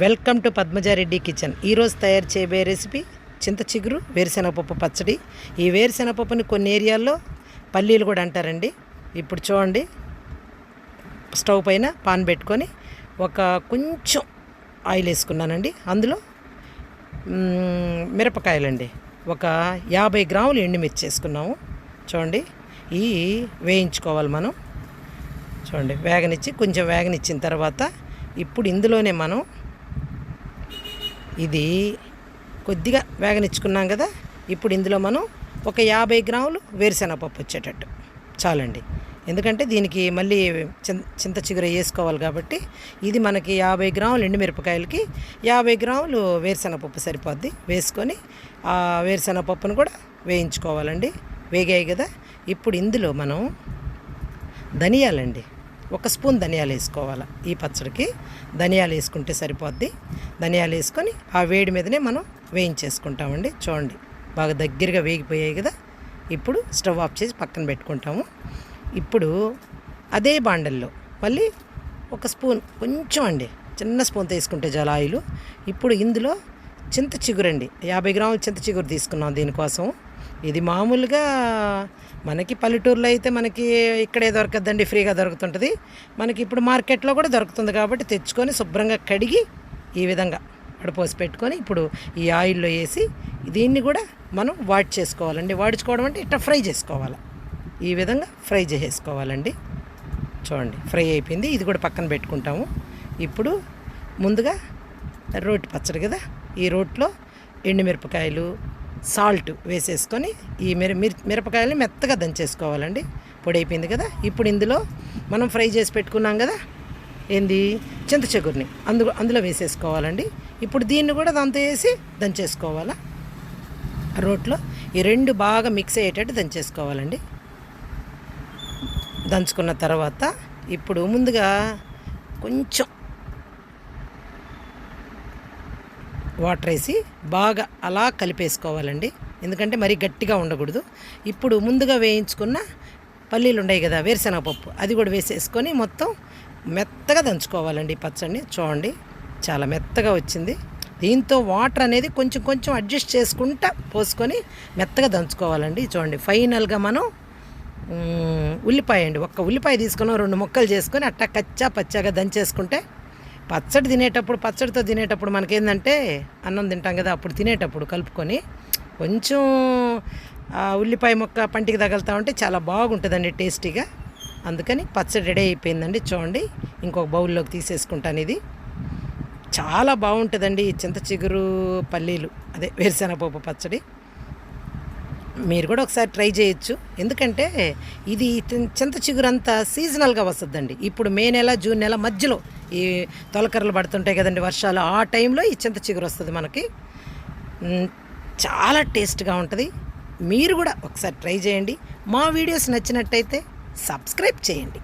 Welcome to Padmaja Reddy kitchen. ఈరోజు తయారు చేయబోయే రెసిపీ చింత చిగురు వేరుశెనగపప్పు పచ్చడి. ఈ వేరుశెనగపప్పుని కొన్ని ఏరియాల్లో పల్లీలు కూడా అంటారండి. ఇప్పుడు చూడండి. స్టవ్ పైన పాన్ పెట్టుకొని ఒక కొంచెం ఆయిల్ వేసుకున్నానండి. అందులో మిరపకాయలండి. ఒక యాభై గ్రాములు ఎండుమిర్చి వేసుకున్నాము. చూడండి. ఈ వేయించుకోవాలి మనం. చూడండి. వేగనిచ్చి కొంచెం వేగనిచ్చిన తర్వాత ఇప్పుడు ఇందులోనే మనం ఇది కొద్దిగా వేగనిచ్చుకున్నాం కదా ఇప్పుడు ఇందులో మనం ఒక యాభై గ్రాములు వేరుశెనగపప్పు వచ్చేటట్టు. చాలండి. ఎందుకంటే దీనికి మళ్ళీ చింత చిగుర వేసుకోవాలి కాబట్టి ఇది మనకి యాభై గ్రాములు ఎండుమిరపకాయలకి యాభై గ్రాములు వేరుశెనగపప్పు సరిపోద్ది. వేసుకొని ఆ వేరుశెనగపప్పును కూడా వేయించుకోవాలండి. వేగాయి కదా. ఇప్పుడు ఇందులో మనం ధనియాలండి. ఒక స్పూన్ ధనియాలు వేసుకోవాలి ఈ పచ్చడికి. ధనియాలు వేసుకుంటే సరిపోద్ది. ధనియాలు వేసుకొని ఆ వేడి మీదనే మనం వేయించేసుకుంటామండి. చూడండి బాగా దగ్గరగా వేగిపోయాయి కదా. ఇప్పుడు స్టవ్ ఆఫ్ చేసి పక్కన పెట్టుకుంటాము. ఇప్పుడు అదే బాండల్లో మళ్ళీ ఒక స్పూన్ కొంచెం అండి చిన్న స్పూన్ తీసుకుంటే జలాయిలు ఇప్పుడు ఇందులో చింత చిగురండి. యాభై గ్రాముల చింత చిగురు తీసుకున్నాం దీనికోసం. ఇది మామూలుగా మనకి పల్లెటూరులో అయితే మనకి ఇక్కడే దొరకద్దండి ఫ్రీగా దొరుకుతుంటుంది. మనకి ఇప్పుడు మార్కెట్లో కూడా దొరుకుతుంది కాబట్టి తెచ్చుకొని శుభ్రంగా కడిగి ఈ విధంగా వడపోసి పెట్టుకొని ఇప్పుడు ఈ ఆయిల్లో వేసి దీన్ని కూడా మనం వాడి చేసుకోవాలండి. వాడించుకోవడం అంటే ఇట్లా ఫ్రై చేసుకోవాలి. ఈ విధంగా ఫ్రై చేసేసుకోవాలండి. చూడండి ఫ్రై అయిపోయింది. ఇది కూడా పక్కన పెట్టుకుంటాము. ఇప్పుడు ముందుగా రోటి పచ్చడి కదా ఈ రోట్లో ఎండుమిరపకాయలు సాల్ట్ వేసేసుకొని ఈ మిర మిర్- మిరపకాయలని మెత్తగా దంచేసుకోవాలండి. పొడి అయిపోయింది కదా? ఇప్పుడు ఇందులో మనం ఫ్రై చేసి పెట్టుకున్నాం కదా? ఏంది? చింత చిగురిని. అందు అందులో వేసేసుకోవాలండి. ఇప్పుడు దీన్ని కూడా దాంతో వేసి దంచేసుకోవాలా? రోట్లో ఈ రెండు బాగా మిక్స్ అయ్యేటట్టు దంచేసుకోవాలండి. దంచుకున్న తర్వాత ఇప్పుడు ముందుగా కొంచెం వాటర్ వేసి బాగా అలా కలిపేసుకోవాలండి. ఎందుకంటే మరీ గట్టిగా ఉండకూడదు. ఇప్పుడు ముందుగా వేయించుకున్న పల్లీలు ఉన్నాయి కదా వేరుశనగపప్పు అది కూడా వేసేసుకొని మొత్తం మెత్తగా దంచుకోవాలండి ఈ పచ్చడిని. చూడండి చాలా మెత్తగా వచ్చింది. దీంతో వాటర్ అనేది కొంచెం కొంచెం అడ్జస్ట్ చేసుకుంటా పోసుకొని మెత్తగా దంచుకోవాలండి. చూడండి ఫైనల్గా మనం ఉల్లిపాయ అండి. ఒక్క ఉల్లిపాయ తీసుకుని రెండు ముక్కలు చేసుకొని అట్టా కచ్చా పచ్చాగా దంచేసుకుంటే పచ్చడి తినేటప్పుడు పచ్చడితో తినేటప్పుడు మనకేందంటే అన్నం తింటాం కదా అప్పుడు తినేటప్పుడు కలుపుకొని కొంచెం ఉల్లిపాయ ముక్క పంటికి తగలుతా ఉంటే చాలా బాగుంటుందండి టేస్టీగా. అందుకని పచ్చడి రెడీ అయిపోయిందండి చూడండి. ఇంకొక బౌల్లోకి తీసేసుకుంటాను ఇది. చాలా బాగుంటుందండి ఈ చింత చిగురు పల్లీలు అదే వేరుశెనగపప్పు పచ్చడి. మీరు కూడా ఒకసారి ట్రై చేయొచ్చు. ఎందుకంటే ఇది చింత చిగురు అంతా సీజనల్గా వస్తుందండి. ఇప్పుడు మే నెల జూన్ నెల మధ్యలో ఈ తొలకరలు పడుతుంటాయి కదండి వర్షాలు. ఆ టైంలో ఈ చింత చిగురు వస్తుంది మనకి. చాలా టేస్ట్గా ఉంటుంది. మీరు కూడా ఒకసారి ట్రై చేయండి. మా వీడియోస్ నచ్చినట్టయితే సబ్స్క్రైబ్ చేయండి.